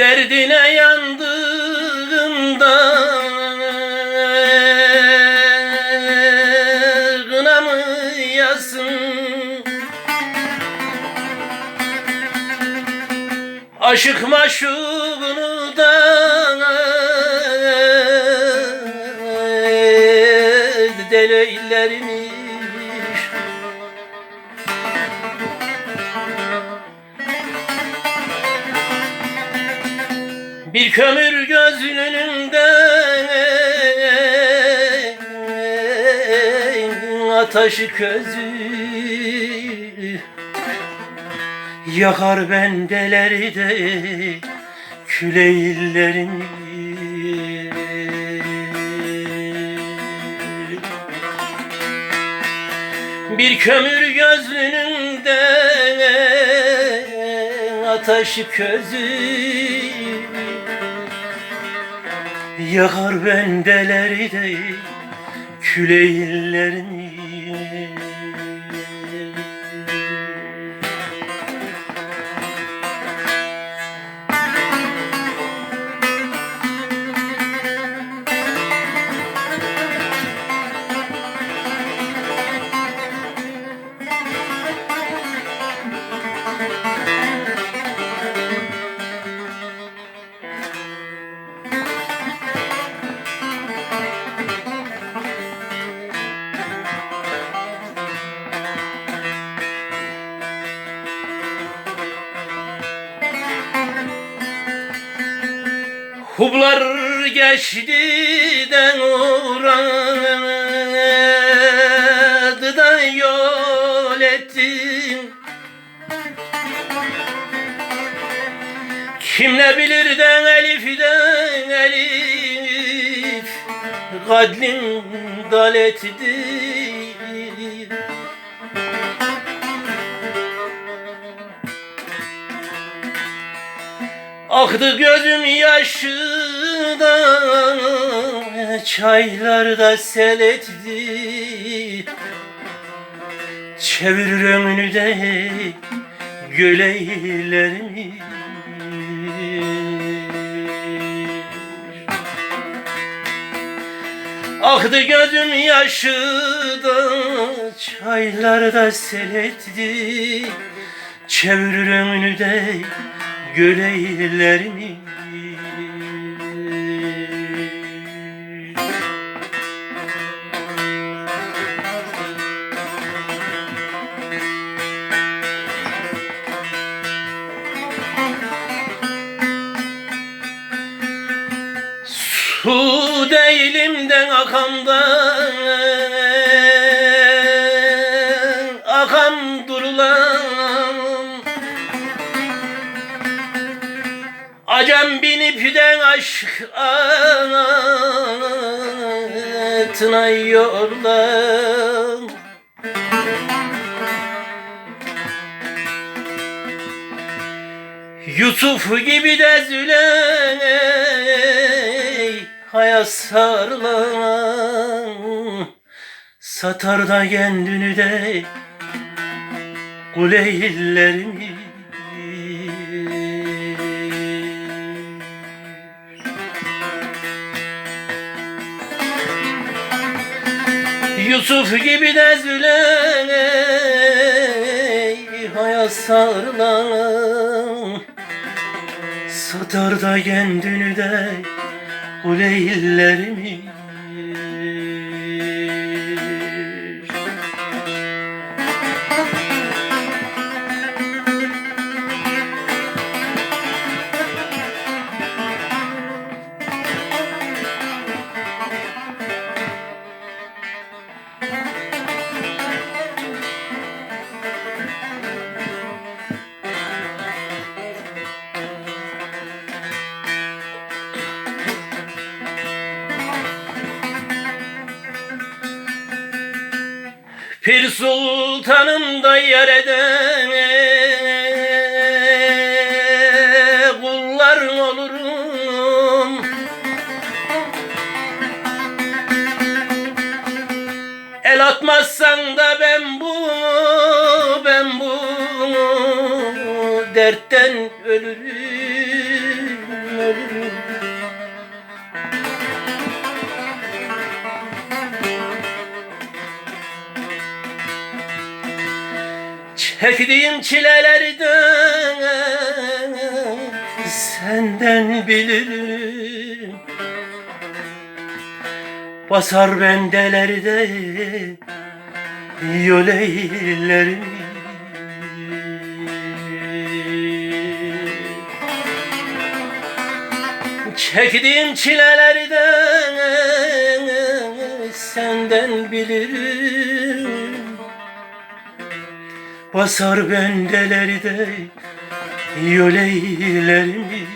Derdine yandığımda Gınamı yasın Aşık maşuğunu da Deleylermiş Bir kömür gözünün önünde Ateşi közü Yakar bendeleri de Küleyillerimi Bir kömür gözlününde Ateşi közü Yakar bendeleri de Küleyillerimi Hublar geçtiden uğradı da yol ettim. Kim ne bilir de Elif'den Elif Kadlim daletidir Aktı gözüm yaşından Çaylarda sel etti Çevirir ömrünü de Göleylerimi. Aktı gözüm yaşından Çaylarda sel etti Çevirir ömrünü de Göleylerimi Su değilimden akamdan Akam durulam Acem binip de aşk anatına yorlam Yusuf gibi de Züley Hayat sarılan Satar da kendini de Kuleyillerimi Yusuf gibi de Züley Hayat sarılan. Satar kendini de Kuleyillerimi Pir sultanım da yereden kulların olurum? El atmazsan da ben bu ben bu dertten ölürüm ölürüm Çektiğim çilelerden senden bilirim. Basar bendelerde yöleylerim. Çektiğim çilelerden senden bilirim Basar bendelerde yöleylerimi